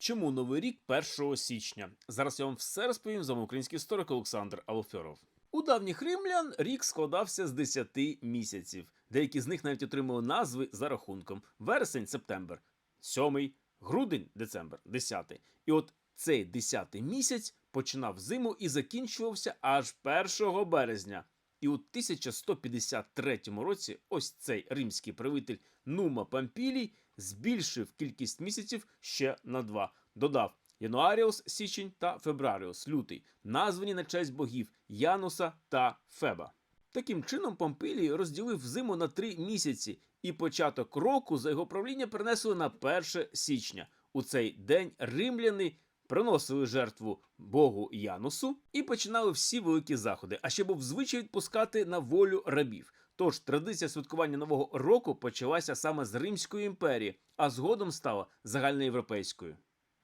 Чому новий рік 1 січня? Зараз я вам все розповім за український історик Олександр Алфьоров. У давніх римлян рік складався з 10 місяців. Деякі з них навіть отримали назви за рахунком: вересень, септембр, сьомий, грудень, децембр, десятий. І от цей 10 місяць починав зиму і закінчувався аж 1 березня. І у 1153 році ось цей римський правитель Нума Пампілій збільшив кількість місяців ще на два. Додав Януаріус січень та Фебраріус лютий, названі на честь богів Януса та Феба. Таким чином, Помпилій розділив зиму на три місяці, і початок року за його правління перенесли на 1 січня. У цей день римляни приносили жертву богу Янусу і починали всі великі заходи. А ще був звичай відпускати на волю рабів. Тож традиція святкування нового року почалася саме з Римської імперії, а згодом стала загальноєвропейською.